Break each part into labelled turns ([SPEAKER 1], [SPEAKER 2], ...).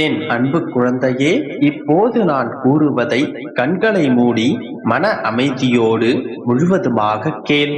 [SPEAKER 1] என் அன்பு குழந்தையே இப்போது நான் கூறுவதை கண்களை மூடி மன அமைதியோடு முழுவதுமாக கேள்.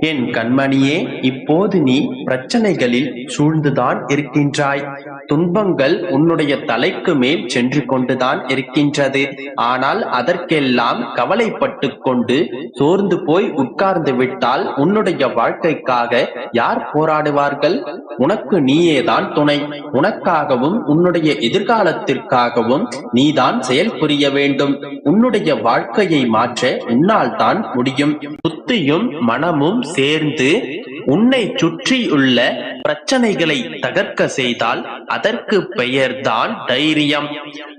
[SPEAKER 1] என் கண்மணியே இப்போது நீ பிரச்சனைகளில் சூழ்ந்துதான் இருக்கின்றாய். துன்பங்கள் உன்னுடைய தலைக்கு மேல் சென்று கொண்டுதான் இருக்கின்றது. ஆனால் அதற்கெல்லாம் கவலைப்பட்டு கொண்டு சோர்ந்து போய் உட்கார்ந்து விட்டால் உன்னுடைய வாழ்க்கைக்காக யார் போராடுவார்கள்? உனக்கு நீயேதான் துணை. உனக்காகவும் உன்னுடைய எதிர்காலத்திற்காகவும் நீதான் செயல் புரிய வேண்டும். உன்னுடைய வாழ்க்கையை மாற்ற உன்னால் தான் முடியும். புத்தியும் மனமும் சேர்ந்து உன்னை சுற்றியுள்ள பிரச்சனைகளை தகர்க்க செய்தால் அதற்கு பெயர்தான் தைரியம்.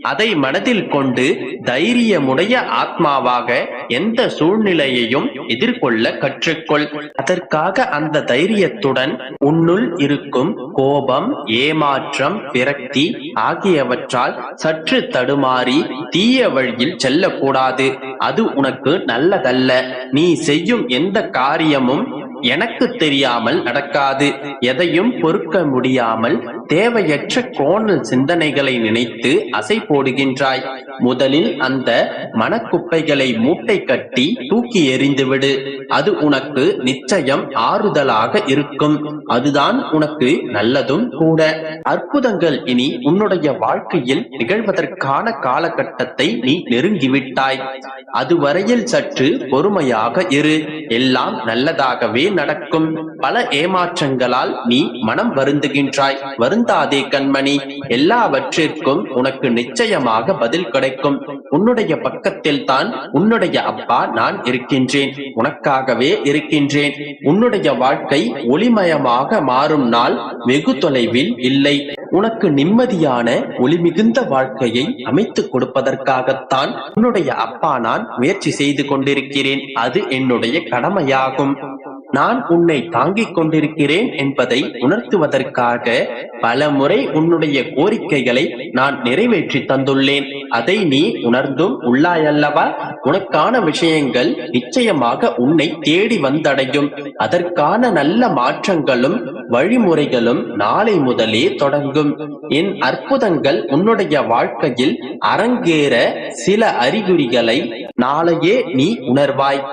[SPEAKER 1] அதை மனதில் கொண்டு தைரியமுடைய ஆத்மாவாக எந்த சூழ்நிலையையும் எதிர்கொள்ள கற்றுக்கொள். அதற்காக அந்த தைரியத்துடன் உன்னுள் இருக்கும் கோபம் ஏமாற்றம் விரக்தி ஆகியவற்றால் சற்று தடுமாறி தீய வழியில் செல்லக்கூடாது. அது உனக்கு நல்லதல்ல. நீ செய்யும் எந்த காரியமும் எனக்கு தெரியாமல் நடக்காது. எதையும் பொறுக்க முடியாமல் தேவையற்ற கோணல் சிந்தனைகளை நினைத்து அசை போடுகின்றாய். முதலில் அந்த மனக்குப்பைகளை மூட்டை கட்டி தூக்கி எறிந்துவிடு. அது உனக்கு நிச்சயம் ஆறுதலாக இருக்கும். அதுதான் உனக்கு நல்லதும் கூட. அற்புதங்கள் இனி உன்னுடைய வாழ்க்கையில் நிகழ்வதற்கான காலகட்டத்தை நீ நெருங்கிவிட்டாய். அதுவரையில் சற்று பொறுமையாக இரு. எல்லாம் நல்லதாகவே நடக்கும் பல ஏமாற்றங்களால் நீ மனம் வருந்துகின்றாய். வருந்தாதே கண்மணி எல்லாவற்றிற்கும் உனக்கு நிச்சயமாக பதில் கிடைக்கும். உன்னுடைய பக்கத்தில் தான் உன்னுடைய அப்பா நான் இருக்கின்றேன். உனக்காகவே இருக்கின்றேன். உன்னுடைய வாழ்க்கை ஒளிமயமாக மாறும் நாள் வெகு தொலைவில் இல்லை. உனக்கு நிம்மதியான ஒளிமிகுந்த வாழ்க்கையை அமைத்துக் கொடுப்பதற்காகத்தான் உன்னுடைய அப்பா நான் முயற்சி செய்து கொண்டிருக்கிறேன். அது என்னுடைய கடமையாகும். நான் உன்னை தாங்கிக் கொண்டிருக்கிறேன் என்பதை உணர்த்துவதற்காக பல முறை உன்னுடைய கோரிக்கைகளை நான் நிறைவேற்றி தந்துள்ளேன். அதை நீ உணர்ந்தும் உள்ளாயல்லவா? உனக்கான விஷயங்கள் நிச்சயமாக உன்னை தேடி வந்தடையும். அதற்கான நல்ல மாற்றங்களும் வழிமுறைகளும் நாளை முதலே தொடங்கும். என் அற்புதங்கள் உன்னுடைய வாழ்க்கையில் அரங்கேற சில அறிகுறிகளை நாளையே நீ உணர்வாய்.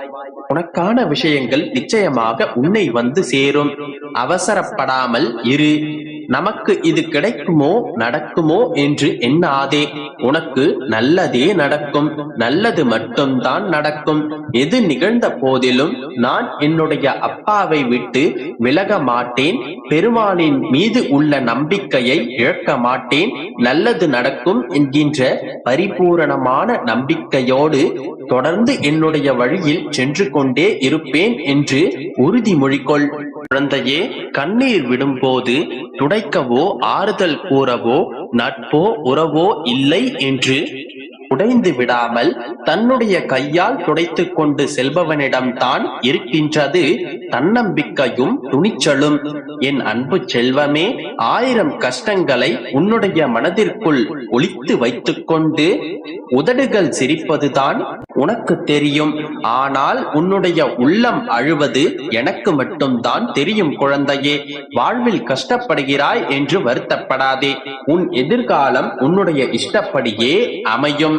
[SPEAKER 1] உனக்கான விஷயங்கள் நிச்சயமாக உன்னை வந்து சேரும். அவசரப்படாமல் இரு. நமக்கு இது கிடைக்குமோ நடக்குமோ என்று எண்ணாதே. உனக்கு நல்லதே நடக்கும். நல்லது மட்டும்தான் நடக்கும். எது நிகழ்ந்த போதிலும் நான் என்னுடைய அப்பாவை விட்டு விலக மாட்டேன். பெருமானின் மீது உள்ள நம்பிக்கையை இழக்க மாட்டேன். நல்லது நடக்கும் என்கின்ற பரிபூரணமான நம்பிக்கையோடு தொடர்ந்து என்னுடைய வழியில் சென்று கொண்டே இருப்பேன் என்று உறுதிமொழி கொள் குழந்தையே கண்ணீர் விடும்போது துடைக்கவோ ஆறுதல் கூறவோ நட்போ உறவோ இல்லை என்று உடைந்து விடாமல் தன்னுடைய கையால் துடைத்து கொண்டு செல்பவனிடம்தான் இருக்கின்றது தன்னம்பிக்கையும் துணிச்சலும். என் அன்பு செல்வமே ஆயிரம் கஷ்டங்களை உன்னுடைய மனதிற்குள் ஒழித்து வைத்துக்கொண்டு உதடுகள் சிரிப்பதுதான் உனக்கு தெரியும். ஆனால் உன்னுடைய உள்ளம் அழுவது எனக்கு மட்டும்தான் தெரியும் குழந்தையே. வாழ்வில் கஷ்டப்படுகிறாய் என்று வருத்தப்படாதே. உன் எதிர்காலம் உன்னுடைய இஷ்டப்படியே அமையும்.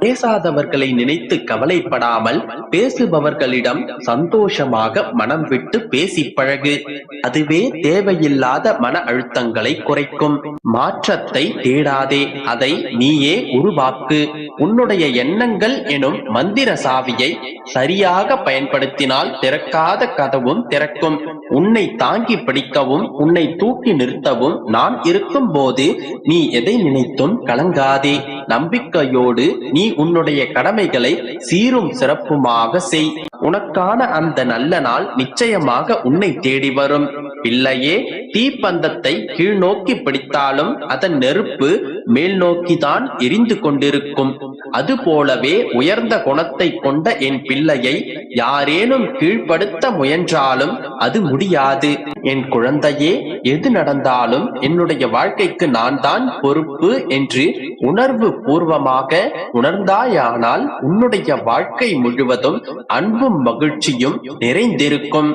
[SPEAKER 1] பேசாதவர்களை நினைத்து கவலைப்படாமல் பேசுபவர்களிடம் சந்தோஷமாக மனம் விட்டு பேசி பழகு. அதுவே தேவையில்லாத மன அழுத்தங்களை குறைக்கும். மாற்றத்தை தேடாதே. அதை நீயே உருவாக்கு. உன்னுடைய எண்ணங்கள் எனும் மந்திர சாவியை சரியாக பயன்படுத்தினால் திறக்காத கதவும் திறக்கும். உன்னை தாங்கி பிடிக்கவும் உன்னை தூக்கி நிறுத்தவும் நான் இருக்கும் போது நீ எதை நினைத்தும் கலங்காதே. நம்பிக்கையோடு நீ உன்னுடைய கடமைகளை சீரும் சிறப்புமாக செய். உனக்கான அந்த நல்ல நாள் நிச்சயமாக உன்னை தேடி வரும். பிள்ளையே தீப்பந்தத்தை கீழ்நோக்கி பிடித்தாலும் அதன் நெருப்பு மேல் நோக்கிதான் எரிந்து கொண்டிருக்கும். அது போலவே உயர்ந்த குணத்தை கொண்ட என் பிள்ளையை யாரேனும் கீழ்ப்படுத்த முயன்றாலும் அது முடியாது. என் குழந்தையே எது நடந்தாலும் என்னுடைய வாழ்க்கைக்கு நான் தான் பொறுப்பு என்று உணர்வு பூர்வமாக உணர்ந்தாயானால் உன்னுடைய வாழ்க்கை முழுவதும் அன்பும் மகிழ்ச்சியும் நிறைந்திருக்கும்.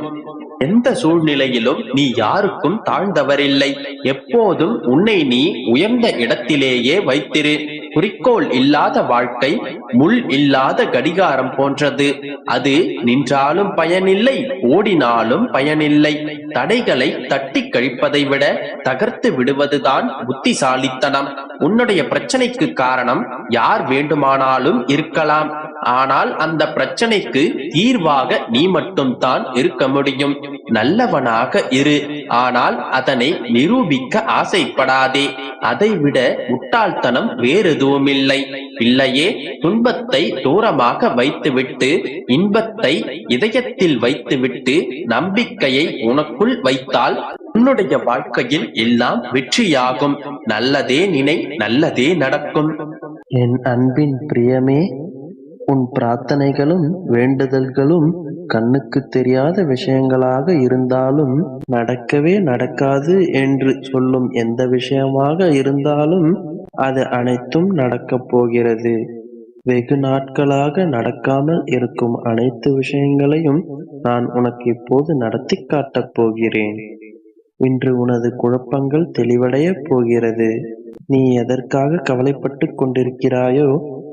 [SPEAKER 1] எந்த சூழ்நிலையிலும் நீ யாருக்கும் தாழ்ந்தவரில்லை. எப்போதும் உன்னை நீ உயர்ந்த இடத்திலேயே வைத்திரு. குறிக்கோள் இல்லாத வாழ்க்கை முள் இல்லாத கடிகாரம் போன்றது. அது நின்றாலும் பயனில்லை ஓடினாலும் பயனில்லை. தடைகளை தட்டி கழிப்பதை விட தகர்த்து விடுவதுதான் புத்திசாலித்தனம். உன்னுடைய பிரச்சனைக்கு காரணம் யார் வேண்டுமானாலும் இருக்கலாம். ஆனால் அந்த பிரச்சனைக்கு தீர்வாக நீ மட்டும்தான் இருக்க முடியும். நல்லவனாக இரு. ஆனால் அதனை நிரூபிக்க ஆசைப்படாதே. அதைவிட முட்டாள்தனம் வேறெதுவுமில்லை. இல்லையே துன்பத்தை தூரமாக வைத்துவிட்டு இன்பத்தை இதயத்தில் வைத்துவிட்டு நம்பிக்கையை உனக்குள் வைத்தால் உன்னுடைய வாழ்க்கையில் எல்லாம் வெற்றியாகும். நல்லதே நினை நல்லதே நடக்கும்.
[SPEAKER 2] என் அன்பின் பிரியமே உன் பிரார்த்தனைகளும் வேண்டுதல்களும் கண்ணுக்கு தெரியாத விஷயங்களாக இருந்தாலும் நடக்கவே நடக்காது என்று சொல்லும் எந்த விஷயமாக இருந்தாலும் அது அனைத்தும் நடக்கப் போகிறது. வெகு நாட்களாக நடக்காமல் இருக்கும் அனைத்து விஷயங்களையும் நான் உனக்கு இப்போது நடத்தி காட்டப் போகிறேன். இன்று உனது குழப்பங்கள் தெளிவடையப் போகிறது. நீ எதற்காக கவலைப்பட்டு கொண்டிருக்கிறாயோ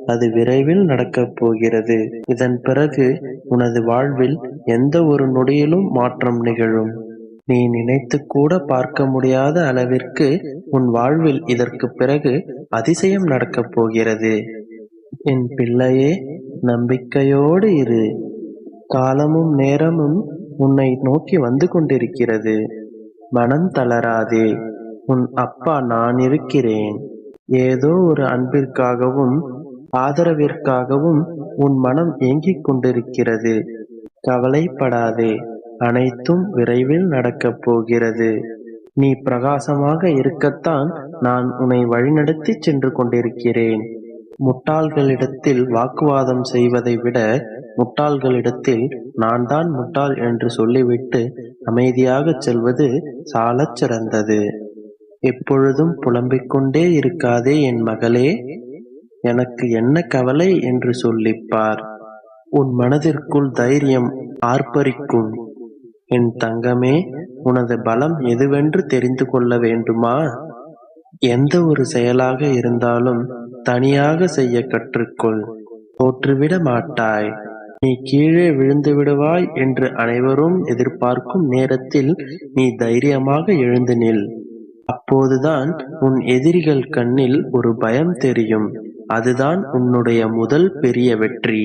[SPEAKER 2] அது விரைவில் நடக்கப் போகிறது. இதன் பிறகு உனது வாழ்வில் எந்த ஒரு நொடியிலும் மாற்றம் நிகழும். நீ நினைத்து கூட பார்க்க முடியாத அளவிற்கு உன் வாழ்வில் இதற்கு பிறகு அதிசயம் நடக்கப் போகிறது. என் பிள்ளையே நம்பிக்கையோடு இரு. காலமும் நேரமும் உன்னை நோக்கி வந்து கொண்டிருக்கிறது. மனம் தளராதே. உன் அப்பா நான் இருக்கிறேன். ஏதோ ஒரு அன்பிற்காகவும் ஆதரவிற்காகவும் உன் மனம் ஏங்கிக் கொண்டிருக்கிறது. கவலைப்படாதே அனைத்தும் விரைவில் நடக்கப் போகிறது. நீ பிரகாசமாக இருக்கத்தான் நான் உன்னை வழிநடத்தி சென்று கொண்டிருக்கிறேன். முட்டாள்களிடத்தில் வாக்குவாதம் செய்வதை விட முட்டாள்களிடத்தில் நான் தான் முட்டாள் என்று சொல்லிவிட்டு அமைதியாகச் செல்வது சாலச் சிறந்தது. எப்பொழுதும் புலம்பிக் கொண்டே இருக்காதே என் மகளே. எனக்கு என்ன கவலை என்று சொல்லிப்பார். உன் மனதிற்குள் தைரியம் ஆர்ப்பரிக்கும். என் தங்கமே உனது பலம் எதுவென்று தெரிந்து கொள்ள வேண்டுமா? எந்த ஒரு செயலாக இருந்தாலும் தனியாக செய்ய கற்றுக்கொள். தோற்றுவிட மாட்டாய். நீ கீழே விழுந்து விடுவாய் என்று அனைவரும் எதிர்பார்க்கும் நேரத்தில் நீ தைரியமாக எழுந்து நில். அப்போதுதான் உன் எதிரிகள் கண்ணில் ஒரு பயம் தெரியும். அதுதான் உன்னுடைய முதல் பெரிய வெற்றி.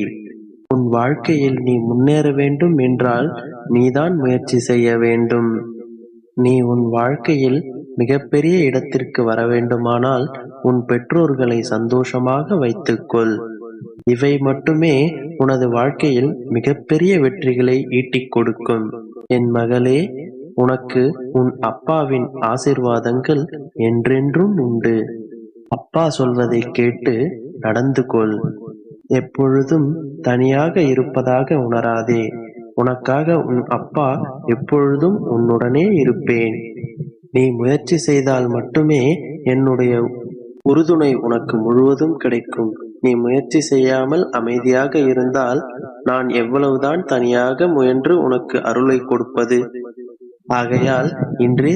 [SPEAKER 2] உன் வாழ்க்கையில் நீ முன்னேற வேண்டும் என்றால் நீதான் முயற்சி செய்ய வேண்டும். நீ உன் வாழ்க்கையில் மிகப்பெரிய இடத்திற்கு வர வேண்டுமானால் உன் பெற்றோர்களை சந்தோஷமாக வைத்துக்கொள். இவை மட்டுமே உனது வாழ்க்கையில் மிகப்பெரிய வெற்றிகளை ஈட்டிக் கொடுக்கும். என் மகளே உனக்கு உன் அப்பாவின் ஆசிர்வாதங்கள் என்றென்றும் உண்டு. அப்பா சொல்வதை கேட்டு நடந்து கொள். எப்பொழுதும் தனியாக இருப்பதாக உணராதே. உனக்காக உன் அப்பா எப்பொழுதும் உன்னுடனே இருப்பேன். நீ முயற்சி செய்தால் மட்டுமே என்னுடைய உறுதுணை உனக்கு முழுவதும் கிடைக்கும். நீ முயற்சி செய்யாமல் அமைதியாக இருந்தால் நான் எவ்வளவுதான் தனியாக முயன்று உனக்கு அருளை கொடுப்பது. ஆகையால் இன்றே